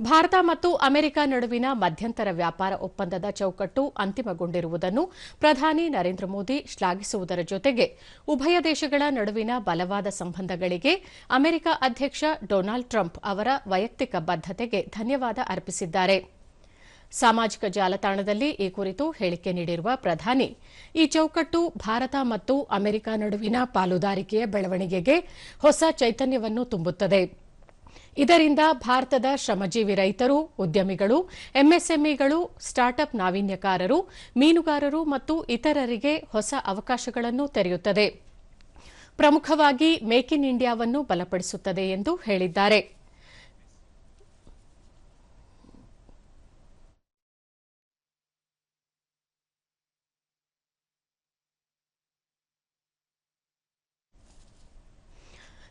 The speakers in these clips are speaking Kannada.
ಭಾರತ ಮತ್ತು ಅಮೆರಿಕ ನಡುವಿನ ಮಧ್ಯಂತರ ವ್ಯಾಪಾರ ಒಪ್ಪಂದದ ಚೌಕಟ್ಟು ಅಂತಿಮಗೊಂಡಿರುವುದನ್ನು ಪ್ರಧಾನಿ ನರೇಂದ್ರ ಮೋದಿ ಶ್ಲಾಘಿಸುವುದರ ಜೊತೆಗೆ ಉಭಯ ದೇಶಗಳ ನಡುವಿನ ಬಲವಾದ ಸಂಬಂಧಗಳಿಗೆ ಅಮೆರಿಕ ಅಧ್ಯಕ್ಷ ಡೊನಾಲ್ಡ್ ಟ್ರಂಪ್ ಅವರ ವೈಯಕ್ತಿಕ ಬದ್ದತೆಗೆ ಧನ್ಯವಾದ ಅರ್ಪಿಸಿದ್ದಾರೆ. ಸಾಮಾಜಿಕ ಜಾಲತಾಣದಲ್ಲಿ ಈ ಕುರಿತು ಹೇಳಿಕೆ ನೀಡಿರುವ ಪ್ರಧಾನಿ, ಈ ಚೌಕಟ್ಟು ಭಾರತ ಮತ್ತು ಅಮೆರಿಕ ನಡುವಿನ ಪಾಲುದಾರಿಕೆಯ ಬೆಳವಣಿಗೆಗೆ ಹೊಸ ಚೈತನ್ಯವನ್ನು ತುಂಬುತ್ತದೆ. ಇದರಿಂದ ಭಾರತದ ಶ್ರಮಜೀವಿ ರೈತರು, ಉದ್ಯಮಿಗಳು, ಎಂಎಸ್ಎಂಇಗಳು, ಸ್ಟಾರ್ಟ್ಅಪ್ ನಾವೀನ್ಯಕಾರರು, ಮೀನುಗಾರರು ಮತ್ತು ಇತರರಿಗೆ ಹೊಸ ಅವಕಾಶಗಳನ್ನು ತೆರೆಯುತ್ತದೆ. ಪ್ರಮುಖವಾಗಿ ಮೇಕ್ ಇನ್ ಇಂಡಿಯಾವನ್ನು ಬಲಪಡಿಸುತ್ತದೆ ಎಂದು ಹೇಳಿದ್ದಾರೆ.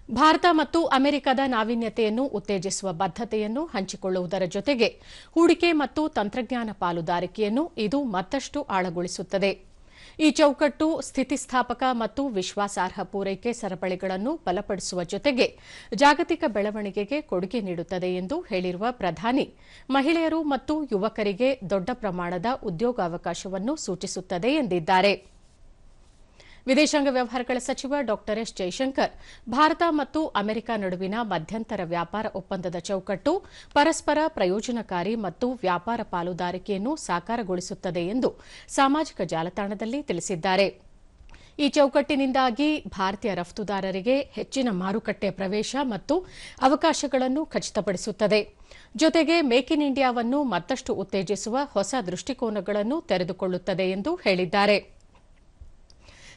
ಭಾರತ ಮತ್ತು ಅಮೆರಿಕದ ನಾವೀನ್ಯತೆಯನ್ನು ಉತ್ತೇಜಿಸುವ ಬದ್ದತೆಯನ್ನು ಹಂಚಿಕೊಳ್ಳುವುದರ ಜೊತೆಗೆ ಹೂಡಿಕೆ ಮತ್ತು ತಂತ್ರಜ್ಞಾನ ಪಾಲುದಾರಿಕೆಯನ್ನು ಇದು ಮತ್ತಷ್ಟು ಆಳಗೊಳಿಸುತ್ತದೆ. ಈ ಚೌಕಟ್ಟು ಸ್ಥಿತಿಸ್ಥಾಪಕ ಮತ್ತು ವಿಶ್ವಾಸಾರ್ಹ ಪೂರೈಕೆ ಸರಪಳಿಗಳನ್ನು ಬಲಪಡಿಸುವ ಜೊತೆಗೆ ಜಾಗತಿಕ ಬೆಳವಣಿಗೆಗೆ ಕೊಡುಗೆ ನೀಡುತ್ತದೆ ಎಂದು ಹೇಳಿರುವ ಪ್ರಧಾನಿ, ಮಹಿಳೆಯರು ಮತ್ತು ಯುವಕರಿಗೆ ದೊಡ್ಡ ಪ್ರಮಾಣದ ಉದ್ಯೋಗಾವಕಾಶವನ್ನು ಸೂಚಿಸುತ್ತದೆ ಎಂದಿದ್ದಾರೆ. ವಿದೇಶಾಂಗ ವ್ಯವಹಾರಗಳ ಸಚಿವ ಡಾ ಎಸ್ ಜೈಶಂಕರ್, ಭಾರತ ಮತ್ತು ಅಮೆರಿಕ ನಡುವಿನ ಮಧ್ಯಂತರ ವ್ಯಾಪಾರ ಒಪ್ಪಂದದ ಚೌಕಟ್ಟು, ಪರಸ್ಪರ ಪ್ರಯೋಜನಕಾರಿ ಮತ್ತು ವ್ಯಾಪಾರ ಪಾಲುದಾರಿಕೆಯನ್ನು ಸಾಕಾರಗೊಳಿಸುತ್ತದೆ ಎಂದು ಸಾಮಾಜಿಕ ಜಾಲತಾಣದಲ್ಲಿ ತಿಳಿಸಿದ್ದಾರೆ. ಈ ಚೌಕಟ್ಟಿನಿಂದಾಗಿ ಭಾರತೀಯ ರಫ್ತುದಾರರಿಗೆ ಹೆಚ್ಚಿನ ಮಾರುಕಟ್ಟೆ ಪ್ರವೇಶ ಮತ್ತು ಅವಕಾಶಗಳನ್ನು ಖಚಿತಪಡಿಸುತ್ತದೆ. ಜೊತೆಗೆ ಮೇಕ್ ಇನ್ ಇಂಡಿಯಾವನ್ನು ಮತ್ತಷ್ಟು ಉತ್ತೇಜಿಸುವ ಹೊಸ ದೃಷ್ಟಿಕೋನಗಳನ್ನು ತೆರೆದುಕೊಳ್ಳುತ್ತದೆ ಎಂದು ಹೇಳಿದ್ದಾರೆ.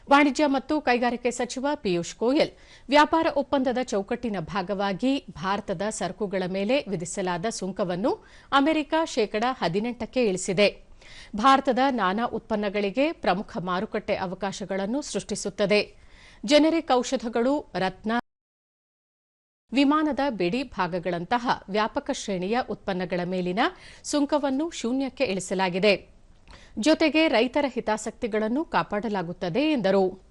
ವಾಣಿಜ್ಯ ಮತ್ತು ಕೈಗಾರಿಕೆ ಸಚಿವ ಪಿಯೂಷ್ ಗೋಯಲ್ ವ್ಯಾಪಾರ ಒಪ್ಪಂದದ ಚೌಕಟ್ಟಿನ ಭಾಗವಾಗಿ ಭಾರತದ ಸರಕುಗಳ ಮೇಲೆ ವಿಧಿಸಲಾದ ಸುಂಕವನ್ನು ಅಮೆರಿಕ ಶೇಕಡ ಹದಿನೆಂಟಕ್ಕೆ ಇಳಿಸಿದೆ. ಭಾರತದ ನಾನಾ ಉತ್ಪನ್ನಗಳಿಗೆ ಪ್ರಮುಖ ಮಾರುಕಟ್ಟೆ ಅವಕಾಶಗಳನ್ನು ಸೃಷ್ಟಿಸುತ್ತದೆ. ಜೆನೆರಿಕ್ ಔಷಧಗಳು, ರತ್ನ, ವಿಮಾನದ ಬಿಡಿ ಭಾಗಗಳಂತಹ ವ್ಯಾಪಕ ಶ್ರೇಣಿಯ ಉತ್ಪನ್ನಗಳ ಮೇಲಿನ ಸುಂಕವನ್ನು ಶೂನ್ಯಕ್ಕೆ ಇಳಿಸಲಾಗಿದೆ. ಜೊತೆಗೆ ರೈತರ ಹಿತಾಸಕ್ತಿಗಳನ್ನು ಕಾಪಾಡಲಾಗುತ್ತದೆ ಎಂದರು.